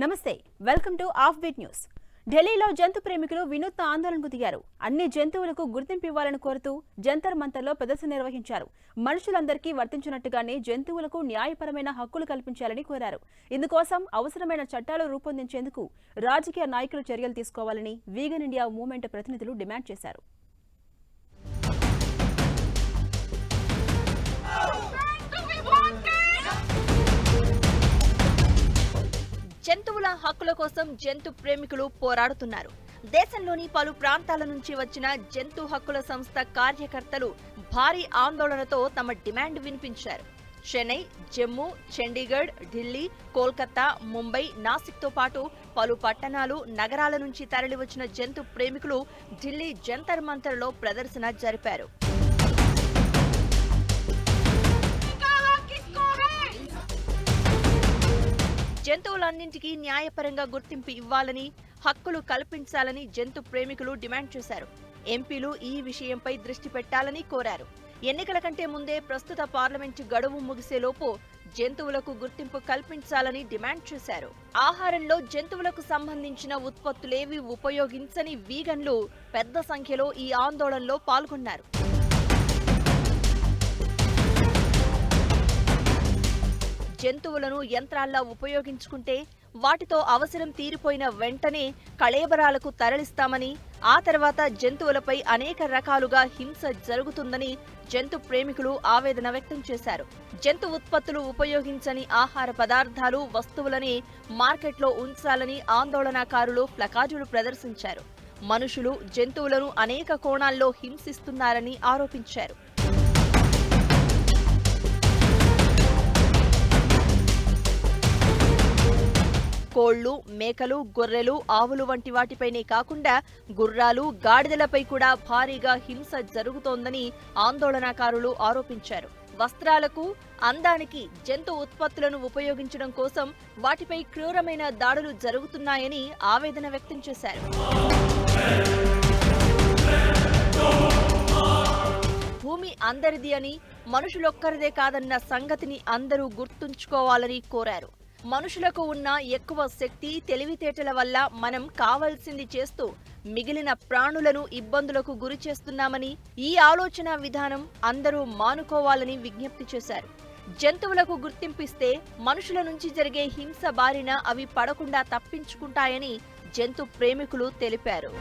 నమస్తే welcome to off beat news. ఢిల్లీలో జంతు ప్రేమికులు వినూత్న ఆందోళనకు దిగారు. అన్ని జంతువులకు గుర్తింపు ఇవ్వాలని కోరుతూ జంతర్ మంతర్లో ప్రదర్శన నిర్వహించారు. మనుషులందరికీ వర్తించినట్టుగానే జంతువులకు న్యాయపరమైన హక్కులు కల్పించాలని కోరారు. ఇందుకోసం అవసరమైన చట్టాలు రూపొందించేందుకు రాజకీయ నాయకులు చర్యలు తీసుకోవాలని వీగన్ ఇండియా మూవ్మెంట్ ప్రతినిధులు డిమాండ్ చేశారు. జంతువుల హక్కుల కోసం జంతు ప్రేమికులు పోరాడుతున్నారు. దేశంలోని పలు ప్రాంతాల నుంచి వచ్చిన జంతు హక్కుల సంస్థ కార్యకర్తలు భారీ ఆందోళనతో తమ డిమాండ్ వినిపించారు. చెన్నై జమ్మూ చండీగఢ్ ఢిల్లీ కోల్కతా ముంబై నాసిక్తో పాటు పలు పట్టణాలు నగరాల నుంచి తరలివచ్చిన జంతు ప్రేమికులు ఢిల్లీ జంతర్ మంతర్లో ప్రదర్శన జరిపారు. జంతువులన్నింటికీ న్యాయపరంగా గుర్తింపు ఇవ్వాలని హక్కులు కల్పించాలని జంతు ప్రేమికులు డిమాండ్ చేశారు. ఎంపీలు ఈ విషయంపై దృష్టి పెట్టాలని కోరారు. ఎన్నికల కంటే ముందే ప్రస్తుత పార్లమెంటు గడువు ముగిసేలోపు జంతువులకు గుర్తింపు కల్పించాలని డిమాండ్ చేశారు. ఆహారంలో జంతువులకు సంబంధించిన ఉత్పత్తులేవి ఉపయోగించని వీగన్లు పెద్ద సంఖ్యలో ఈ ఆందోళనలో పాల్గొన్నారు. జంతువులను యంత్రాల్లా ఉపయోగించుకుంటే వాటితో అవసరం తీరిపోయిన వెంటనే కళేబరాలకు తరలిస్తామని ఆ తర్వాత జంతువులపై అనేక రకాలుగా హింస జరుగుతుందని జంతు ప్రేమికులు ఆవేదన వ్యక్తం చేశారు. జంతు ఉత్పత్తులు ఉపయోగించని ఆహార పదార్థాలు వస్తువులని మార్కెట్లో ఉంచాలని ఆందోళనకారులు ప్లకాజులు ప్రదర్శించారు. మనుషులు జంతువులను అనేక కోణాల్లో హింసిస్తున్నారని ఆరోపించారు. కోళ్ళు మేకలు గొర్రెలు ఆవులు వంటి వాటిపైనే కాకుండా గుర్రాలు గాడిదలపై కూడా భారీగా హింస జరుగుతోందని ఆందోళనకారులు ఆరోపించారు. వస్త్రాలకు అందానికి జంతు ఉత్పత్తులను ఉపయోగించడం కోసం వాటిపై క్రూరమైన దాడులు జరుగుతున్నాయని ఆవేదన వ్యక్తం చేశారు. భూమి అందరిది అని మనుషులొక్కరిదే కాదన్న సంగతిని అందరూ గుర్తుంచుకోవాలని కోరారు. మనుషులకు ఉన్న ఎక్కువ శక్తి తెలివితేటల వల్ల మనం కావాల్సింది చేస్తూ మిగిలిన ప్రాణులను ఇబ్బందులకు గురి చేస్తున్నామని ఈ ఆలోచన విధానం అందరూ మానుకోవాలని విజ్ఞప్తి చేశారు. జంతువులకు గుర్తింపిస్తే మనుషుల నుంచి జరిగే హింస బారిన అవి పడకుండా తప్పించుకుంటాయని జంతు ప్రేమికులు తెలిపారు.